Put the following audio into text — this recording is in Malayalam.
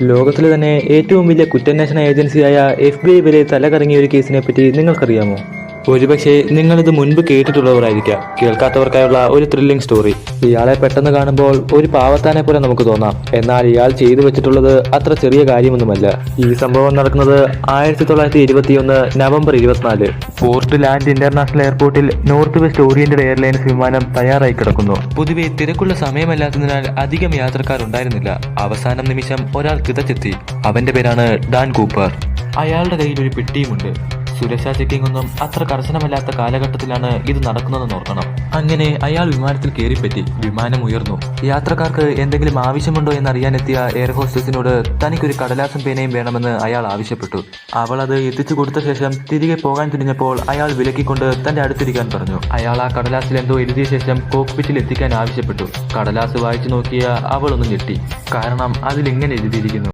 ലോകത്തിലെ തന്നെ ഏറ്റവും വലിയ കുറ്റാന്വേഷണ ഏജൻസിയായ എഫ് ബി ഐ വരെ തലകറങ്ങിയ ഒരു കേസിനെ പറ്റി നിങ്ങൾക്കറിയാമോ? ഒരുപക്ഷെ നിങ്ങളിത് മുൻപ് കേട്ടിട്ടുള്ളവരായിരിക്കാം. കേൾക്കാത്തവർക്കായുള്ള ഒരു ത്രില്ലിംഗ് സ്റ്റോറി ഇയാളെ പെട്ടെന്ന് കാണുമ്പോൾ ഒരു പാവത്താനെ പോലെ നമുക്ക് തോന്നാം. എന്നാൽ ഇയാൾ ചെയ്തു വെച്ചിട്ടുള്ളത് അത്ര ചെറിയ കാര്യമൊന്നുമല്ല. ഈ സംഭവം നടക്കുന്നത് ആയിരത്തി തൊള്ളായിരത്തി ഇരുപത്തിയൊന്ന് നവംബർ ഇരുപത്തിനാല്. ഫോർട്ട് ലാൻഡ് ഇന്റർനാഷണൽ എയർപോർട്ടിൽ നോർത്ത് വെസ്റ്റ് ഓറിയന്റൽ എയർലൈൻസ് വിമാനം തയ്യാറായി കിടക്കുന്നു. പൊതുവെ തിരക്കുള്ള സമയമല്ലാത്തതിനാൽ അധികം യാത്രക്കാർ ഉണ്ടായിരുന്നില്ല. അവസാനം നിമിഷം ഒരാൾ കിതച്ചെത്തി. അവന്റെ പേരാണ് ഡാൻ കൂപ്പർ. അയാളുടെ കയ്യിൽ ഒരു പെട്ടിയുമുണ്ട്. സുരക്ഷാ ചെക്കിംഗ് ഒന്നും അത്ര കർശനമല്ലാത്ത കാലഘട്ടത്തിലാണ് ഇത് നടക്കുന്നതെന്ന് ഓർക്കണം. അങ്ങനെ അയാൾ വിമാനത്തിൽ കയറിപ്പറ്റി വിമാനം ഉയർന്നു. യാത്രക്കാർക്ക് എന്തെങ്കിലും ആവശ്യമുണ്ടോ എന്നറിയാനെത്തിയ എയർ ഹോസ്റ്റസിനോട് തനിക്കൊരു കടലാസും പേനയും വേണമെന്ന് അയാൾ ആവശ്യപ്പെട്ടു. അവൾ അത് എത്തിച്ചു കൊടുത്ത ശേഷം തിരികെ പോകാൻ തുനിഞ്ഞപ്പോൾ അയാൾ വിലക്കിക്കൊണ്ട് തന്റെ അടുത്തിരിക്കാൻ പറഞ്ഞു. അയാൾ ആ കടലാസിൽ എന്തോ എഴുതിയ ശേഷം കോക്പിറ്റിൽ എത്തിക്കാൻ ആവശ്യപ്പെട്ടു. കടലാസ് വായിച്ചു നോക്കിയ അവൾ ഒന്ന് ഞെട്ടി. കാരണം അതിലിങ്ങനെ എഴുതിയിരിക്കുന്നു?